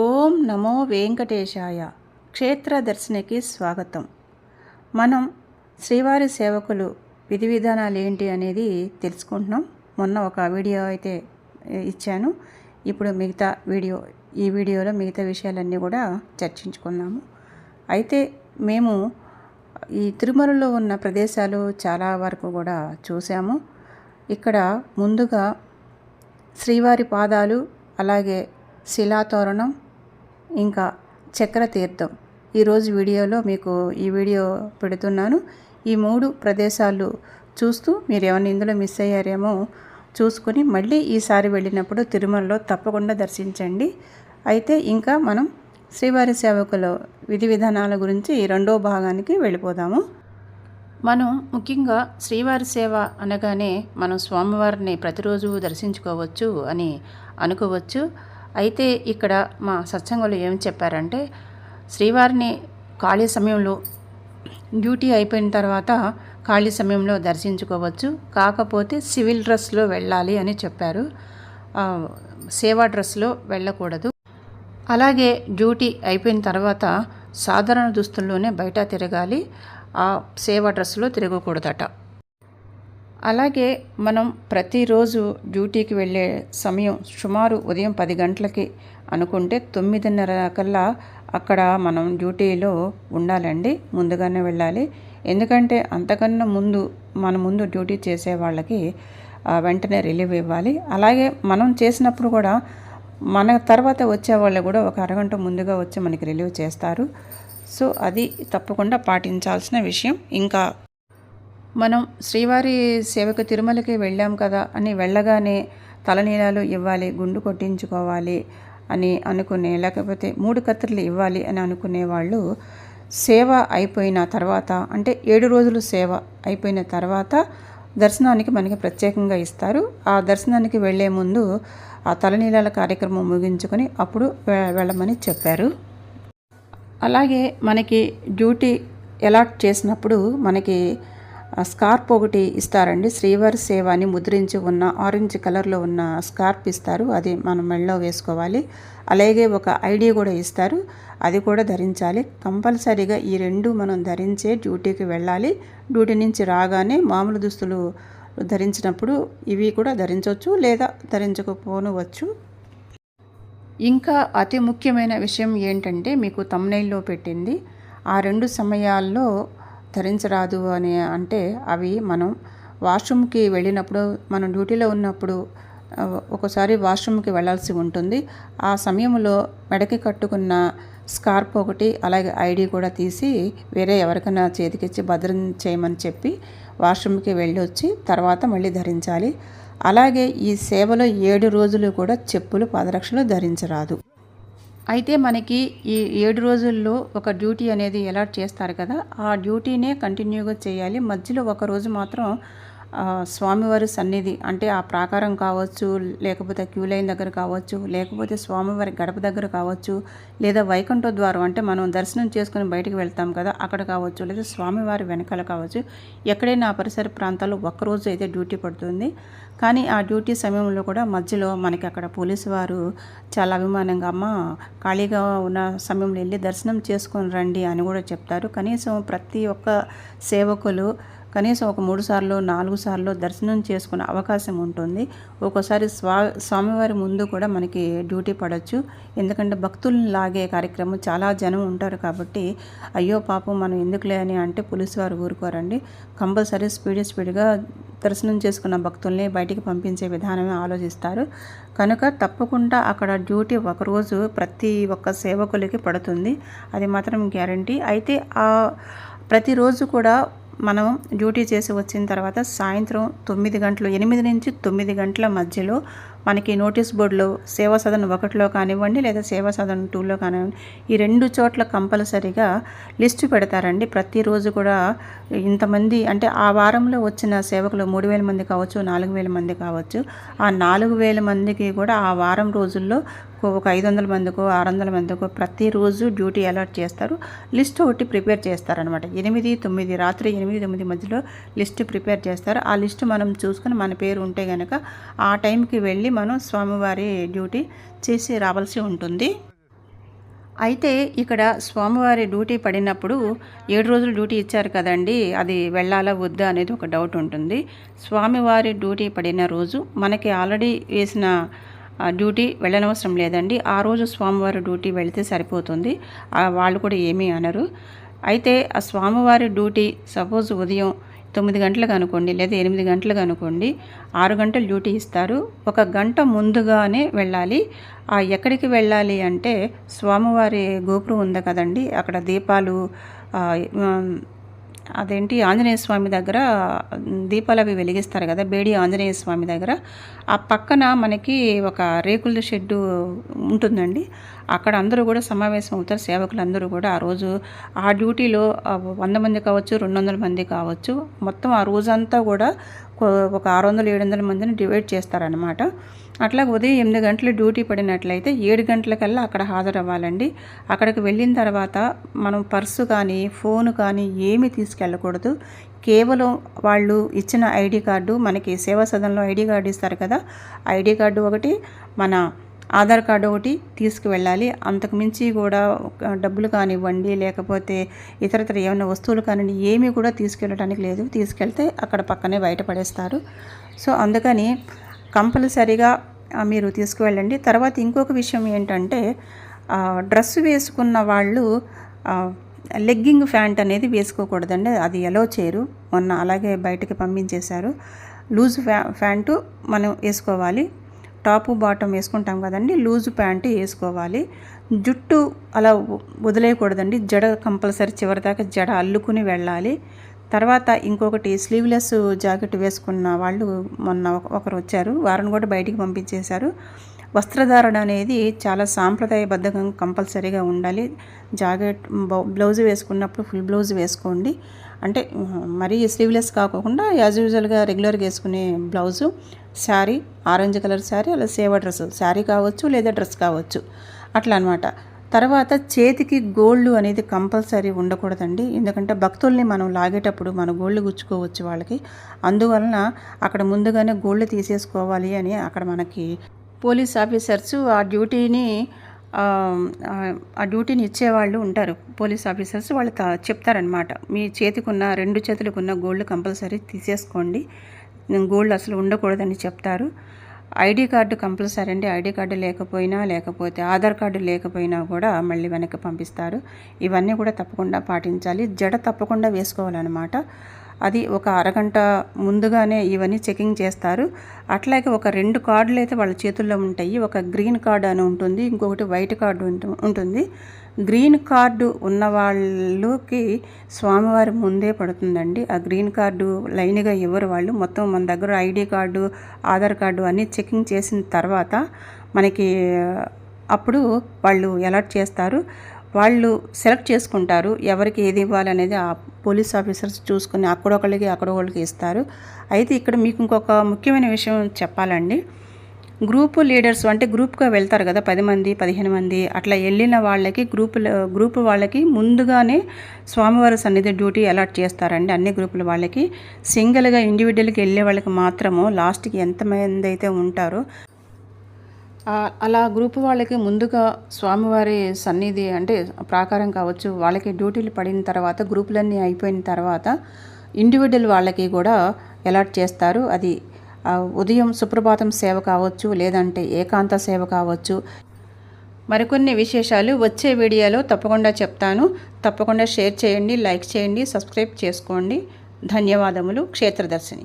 ఓం నమో వెంకటేశాయ. క్షేత్ర దర్శనకి స్వాగతం. మనం శ్రీవారి సేవకులు విధి విధానాలు ఏంటి అనేది తెలుసుకుంటున్నాం. మొన్న ఒక వీడియో అయితే ఇచ్చాను. ఇప్పుడు మిగతా వీడియో ఈ వీడియోలో మిగతా విషయాలన్నీ కూడా చర్చించుకున్నాము అయితే మేము ఈ తిరుమలలో ఉన్న ప్రదేశాలు చాలా వరకు కూడా చూసాము. ఇక్కడ ముందుగా శ్రీవారి పాదాలు అలాగే శిలాతోరణం ఇంకా చక్ర తీర్థం. ఈరోజు వీడియోలో మీకు ఈ వీడియో పెడుతున్నాను. ఈ మూడు ప్రదేశాలు చూస్తూ మీరు ఏమైనా ఇందులో మిస్ అయ్యారేమో చూసుకుని మళ్ళీ ఈసారి వెళ్ళినప్పుడు తిరుమలలో తప్పకుండా దర్శించండి. అయితే ఇంకా మనం శ్రీవారి సేవకుల విధి విధానాల గురించి ఈ రెండో భాగానికి వెళ్ళిపోదాము. మనం ముఖ్యంగా శ్రీవారి సేవ అనగానే మనం స్వామివారిని ప్రతిరోజు దర్శించుకోవచ్చు అని అనుకోవచ్చు. అయితే ఇక్కడ మా సత్సంగంలో ఏం చెప్పారంటే శ్రీవారిని ఖాళీ సమయంలో డ్యూటీ అయిపోయిన తర్వాత ఖాళీ సమయంలో దర్శించుకోవచ్చు. కాకపోతే సివిల్ డ్రెస్లో వెళ్ళాలి అని చెప్పారు. సేవా డ్రెస్లో వెళ్ళకూడదు. అలాగే డ్యూటీ అయిపోయిన తర్వాత సాధారణ దుస్తుల్లోనే బయట తిరగాలి. ఆ సేవా డ్రెస్లో తిరగకూడదట. అలాగే మనం ప్రతిరోజు డ్యూటీకి వెళ్ళే సమయం సుమారు ఉదయం పది గంటలకి అనుకుంటే తొమ్మిదిన్నర కల్లా అక్కడ మనం డ్యూటీలో ఉండాలండి ముందుగానే వెళ్ళాలి. ఎందుకంటే అంతకన్నా ముందు మన ముందు డ్యూటీ చేసే వాళ్ళకి వెంటనే రిలీవ్ ఇవ్వాలి. అలాగే మనం చేసినప్పుడు కూడా మన తర్వాత వచ్చే వాళ్ళు కూడా ఒక అరగంట ముందుగా వచ్చి మనకి రిలీవ్ చేస్తారు. సో అది తప్పకుండా పాటించాల్సిన విషయం. ఇంకా మనం శ్రీవారి సేవకు తిరుమలకి వెళ్ళాం కదా అని వెళ్ళగానే తలనీలాలు ఇవ్వాలి గుండు కొట్టించుకోవాలి అని అనుకునే లేకపోతే మూడు కత్తిరలు ఇవ్వాలి అని అనుకునే వాళ్ళు సేవ అయిపోయిన తర్వాత అంటే ఏడు రోజులు సేవ అయిపోయిన తర్వాత దర్శనానికి మనకి ప్రత్యేకంగా ఇస్తారు. ఆ దర్శనానికి వెళ్ళే ముందు ఆ తలనీలాల కార్యక్రమం ముగించుకొని అప్పుడు వె- వెళ్ళమని చెప్పారు. అలాగే మనకి డ్యూటీ అలాట్ చేసినప్పుడు మనకి స్కార్ప్ ఒకటి ఇస్తారండి. శ్రీవారి సేవ అని ముద్రించి ఉన్న ఆరెంజ్ కలర్లో ఉన్న స్కార్ప్ ఇస్తారు. అది మనం మెడలో వేసుకోవాలి. అలాగే ఒక ఐడి కూడా ఇస్తారు. అది కూడా ధరించాలి. కంపల్సరీగా ఈ రెండు మనం ధరించే డ్యూటీకి వెళ్ళాలి. డ్యూటీ నుంచి రాగానే మామూలు దుస్తులు ధరించినప్పుడు ఇవి కూడా ధరించవచ్చు లేదా ధరించకపోనవచ్చు. ఇంకా అతి ముఖ్యమైన విషయం ఏంటంటే మీకు తమ్నైల్లో పెట్టింది. ఆ రెండు సమయాల్లో ధరించరాదు అని అంటే అవి మనం వాష్రూమ్కి వెళ్ళినప్పుడు మనం డ్యూటీలో ఉన్నప్పుడు ఒకసారి వాష్రూమ్కి వెళ్ళాల్సి ఉంటుంది. ఆ సమయంలో మెడకి కట్టుకున్న స్కార్ప్ ఒకటి అలాగే ఐడి కూడా తీసి వేరే ఎవరికైనా చేతికిచ్చి భద్రం చేయమని చెప్పి వాష్రూమ్కి వెళ్ళి వచ్చి తర్వాత మళ్ళీ ధరించాలి. అలాగే ఈ సేవలో ఏడు రోజులు కూడా చెప్పులు పాదరక్షలు ధరించరాదు. అయితే మనకి ఈ ఏడు రోజుల్లో ఒక డ్యూటీ అనేది అలాట్ చేస్తారు కదా ఆ డ్యూటీనే కంటిన్యూగా చేయాలి. మధ్యలో ఒక రోజు మాత్రం స్వామివారి సన్నిధి అంటే ఆ ప్రాకారం కావచ్చు లేకపోతే క్యూ లైన్ దగ్గర కావచ్చు లేకపోతే స్వామివారి గడప దగ్గర కావచ్చు లేదా వైకుంఠ ద్వారం అంటే మనం దర్శనం చేసుకుని బయటికి వెళ్తాం కదా అక్కడ కావచ్చు లేదా స్వామివారి వెనకాల కావచ్చు ఎక్కడైనా ఆ పరిసర ప్రాంతాల్లో ఒక్కరోజు అయితే డ్యూటీ పడుతుంది. కానీ ఆ డ్యూటీ సమయంలో కూడా మధ్యలో మనకి అక్కడ పోలీసు వారు చాలా అభిమానంగా అమ్మ ఖాళీగా ఉన్న సమయంలో వెళ్ళి దర్శనం చేసుకొని రండి అని కూడా చెప్తారు. కనీసం ప్రతి ఒక్క సేవకులు కనీసం ఒక మూడు సార్లు నాలుగు సార్లు దర్శనం చేసుకునే అవకాశం ఉంటుంది. ఒక్కోసారి స్వా స్వామివారి ముందు కూడా మనకి డ్యూటీ పడవచ్చు ఎందుకంటే భక్తులను లాగే కార్యక్రమం చాలా జనం ఉంటారు కాబట్టి అయ్యో పాపం మనం ఎందుకులే అని అంటే పోలీసు వారు ఊరుకోరండి. కంపల్సరీ స్పీడ్ స్పీడ్గా దర్శనం చేసుకున్న భక్తుల్ని బయటికి పంపించే విధానమే ఆలోచిస్తారు. కనుక తప్పకుండా అక్కడ డ్యూటీ ఒకరోజు ప్రతి ఒక్క సేవకులకి పడుతుంది. అది మాత్రం గ్యారంటీ. అయితే ఆ ప్రతిరోజు కూడా మనం డ్యూటీ చేసి వచ్చిన తర్వాత సాయంత్రం తొమ్మిది గంటలు ఎనిమిది నుంచి తొమ్మిది గంటల మధ్యలో మనకి నోటీస్ బోర్డులో సేవా సదన్ ఒకటిలో కానివ్వండి లేదా సేవా సదన్ టూలో కానివ్వండి ఈ రెండు చోట్ల కంపల్సరీగా లిస్టు పెడతారండి. ప్రతిరోజు కూడా ఇంతమంది అంటే ఆ వారంలో వచ్చిన సేవకులు మూడు వేల మంది కావచ్చు నాలుగు వేల మంది కావచ్చు. ఆ నాలుగు వేల మందికి కూడా ఆ వారం రోజుల్లో ఒక ఐదు వందల మందికో ఆరు వందల మందికో ప్రతిరోజు డ్యూటీ అలాట్ చేస్తారు. లిస్ట్ ఒకటి ప్రిపేర్ చేస్తారనమాట ఎనిమిది తొమ్మిది రాత్రి ఎనిమిది తొమ్మిది మధ్యలో లిస్ట్ ప్రిపేర్ చేస్తారు. ఆ లిస్ట్ మనం చూసుకొని మన పేరు ఉంటే కనుక ఆ టైంకి వెళ్ళి మనం స్వామివారి డ్యూటీ చేసి రావాల్సి ఉంటుంది. అయితే ఇక్కడ స్వామివారి డ్యూటీ పడినప్పుడు ఏడు రోజులు డ్యూటీ ఇచ్చారు కదండి అది వెళ్ళాలా వద్దా అనేది ఒక డౌట్ ఉంటుంది. స్వామివారి డ్యూటీ పడిన రోజు మనకి ఆల్రెడీ వేసిన డ్యూటీ వెళ్ళనవసరం లేదండి. ఆ రోజు స్వామివారి డ్యూటీ వెళితే సరిపోతుంది. వాళ్ళు కూడా ఏమీ అనరు. అయితే ఆ స్వామివారి డ్యూటీ సపోజ్ ఉదయం తొమ్మిది గంటలకు అనుకోండి లేదా ఎనిమిది గంటలకు అనుకోండి ఆరు గంటలు డ్యూటీ ఇస్తారు. ఒక గంట ముందుగానే వెళ్ళాలి. ఆ ఎక్కడికి వెళ్ళాలి అంటే స్వామివారి గోపురం ఉంది కదండి. అక్కడ దీపాలు అదేంటి ఆంజనేయ స్వామి దగ్గర దీపాలు అవి వెలిగిస్తారు కదా బేడి ఆంజనేయ స్వామి దగ్గర. ఆ పక్కన మనకి ఒక రేకుల షెడ్డు ఉంటుందండి. అక్కడ అందరూ కూడా సమావేశం అవుతారు సేవకులు అందరూ కూడా. ఆ రోజు ఆ డ్యూటీలో వంద మంది కావచ్చు రెండు వందల మంది కావచ్చు మొత్తం ఆ రోజంతా కూడా ఒక ఆరు వందల ఏడు వందల మందిని డివైడ్ చేస్తారనమాట అట్లా ఉదయం ఎనిమిది గంటలు డ్యూటీ పడినట్లయితే ఏడు గంటలకల్లా అక్కడ హాజరవ్వాలండి. అక్కడికి వెళ్ళిన తర్వాత మనం పర్సు కానీ ఫోన్ కానీ ఏమీ తీసుకెళ్ళకూడదు. కేవలం వాళ్ళు ఇచ్చిన ఐడి కార్డు మనకి సేవా సదనంలో ఐడి కార్డు ఇస్తారు కదా ఐడి కార్డు ఒకటి మన ఆధార్ కార్డు ఒకటి తీసుకువెళ్ళాలి. అంతకుమించి కూడా డబ్బులు కానివ్వండి లేకపోతే ఇతరతర ఏమైనా వస్తువులు కానివ్వండి ఏమీ కూడా తీసుకెళ్ళడానికి లేదు. తీసుకెళ్తే అక్కడ పక్కనే బయటపడేస్తారు సో అందుకని కంపల్సరీగా మీరు తీసుకువెళ్ళండి. తర్వాత ఇంకొక విషయం ఏంటంటే డ్రెస్ వేసుకున్న వాళ్ళు లెగ్గింగ్ ప్యాంట్ అనేది వేసుకోకూడదండి. అది ఎలో చేయరు. మొన్న అలాగే బయటకి పంపించేశారు. లూజ్ ఫ్యా ప్యాంటు మనం వేసుకోవాలి. టాపు బాటమ్ వేసుకుంటాం కదండి. లూజ్ ప్యాంటు వేసుకోవాలి. జుట్టు అలా వ- వదిలేయకూడదండి. జడ కంపల్సరీ చివరిదాకా జడ అల్లుకుని వెళ్ళాలి. తర్వాత ఇంకొకటి స్లీవ్లెస్ జాకెట్ వేసుకున్న వాళ్ళు మొన్న ఒక- ఒకరు వచ్చారు. వారిని కూడా బయటికి పంపించేశారు. వస్త్రధారణ అనేది చాలా సాంప్రదాయబద్ధంగా కంపల్సరీగా ఉండాలి. జాకెట్ బ్లౌజ్ వేసుకున్నప్పుడు ఫుల్ బ్లౌజ్ వేసుకోండి. అంటే మరీ స్లీవ్లెస్ కాకుండా యాజ్ యూజువల్గా రెగ్యులర్గా వేసుకునే blouse sari orange colour sari అలా సేవ డ్రెస్ శారీ కావచ్చు లేదా డ్రెస్ కావచ్చు. అట్లా అనమాట తర్వాత చేతికి గోళ్ళు అనేది కంపల్సరీ ఉండకూడదండి. ఎందుకంటే భక్తుల్ని మనం లాగేటప్పుడు మన గోల్డ్ గుచ్చుకోవచ్చు వాళ్ళకి. అందువలన అక్కడ ముందుగానే గోల్డ్ తీసేసుకోవాలి అని అక్కడ మనకి పోలీస్ ఆఫీసర్స్ ఆ డ్యూటీని ఆ, డ్యూటీని ఇచ్చేవాళ్ళు ఉంటారు. పోలీస్ ఆఫీసర్స్ వాళ్ళు త- చెప్తారనమాట మీ చేతికున్న రెండు చేతులకున్న గోల్డ్ కంపల్సరీ తీసేసుకోండి. గోల్డ్ అసలు ఉండకూడదని చెప్తారు. ఐడి కార్డు కంపల్సరీ అండి. ఐడి కార్డు లేకపోయినా లేకపోతే ఆధార్ కార్డు లేకపోయినా కూడా మళ్ళీ వెనక్కి పంపిస్తారు. ఇవన్నీ కూడా తప్పకుండా పాటించాలి. జడ తప్పకుండా వేసుకోవాలన్నమాట. అది ఒక అరగంట ముందుగానే ఇవన్నీ చెకింగ్ చేస్తారు. అట్లాగే ఒక రెండు కార్డులు అయితే వాళ్ళ చేతుల్లో ఉంటాయి. ఒక గ్రీన్ కార్డు అని ఉంటుంది. ఇంకొకటి వైట్ కార్డు ఉంటుంది. గ్రీన్ కార్డు ఉన్న వాళ్ళకి స్వామివారి ముందే పడుతుందండి. ఆ గ్రీన్ కార్డు లైన్గా ఎవరు వాళ్ళు మొత్తం మన దగ్గర ఐడి కార్డు ఆధార్ కార్డు అన్నీ చెకింగ్ చేసిన తర్వాత మనకి అప్పుడు వాళ్ళు ఎలర్ట్ చేస్తారు. వాళ్ళు సెలెక్ట్ చేసుకుంటారు. ఎవరికి ఏది ఇవ్వాలనేది ఆ పోలీస్ ఆఫీసర్స్ చూసుకుని అక్కడొకళ్ళకి అక్కడొకళ్ళకి ఇస్తారు. అయితే ఇక్కడ మీకు ఇంకొక ముఖ్యమైన విషయం చెప్పాలండి. గ్రూప్ లీడర్స్ అంటే గ్రూప్గా వెళ్తారు కదా పది మంది పదిహేను మంది అట్లా వెళ్ళిన వాళ్ళకి గ్రూప్ గ్రూప్ వాళ్ళకి ముందుగానే స్వామివారి సన్నిధి డ్యూటీ అలాట్ చేస్తారండి అన్ని గ్రూపుల వాళ్ళకి. సింగిల్గా ఇండివిజువల్కి వెళ్ళే వాళ్ళకి మాత్రము లాస్ట్కి ఎంతమంది అయితే ఉంటారో అలా గ్రూప్ వాళ్ళకి ముందుగా స్వామివారి సన్నిధి అంటే ప్రాకారం కావచ్చు వాళ్ళకి డ్యూటీలు పడిన తర్వాత గ్రూపులన్నీ అయిపోయిన తర్వాత ఇండివిజువల్ వాళ్ళకి కూడా అలాట్ చేస్తారు. అది ఉదయం సుప్రభాతం సేవ కావచ్చు లేదంటే ఏకాంత సేవ కావచ్చు. మరికొన్ని విశేషాలు వచ్చే వీడియోలో తప్పకుండా చెప్తాను. తప్పకుండా షేర్ చేయండి లైక్ చేయండి సబ్స్క్రైబ్ చేసుకోండి. ధన్యవాదములు క్షేత్రదర్శిని.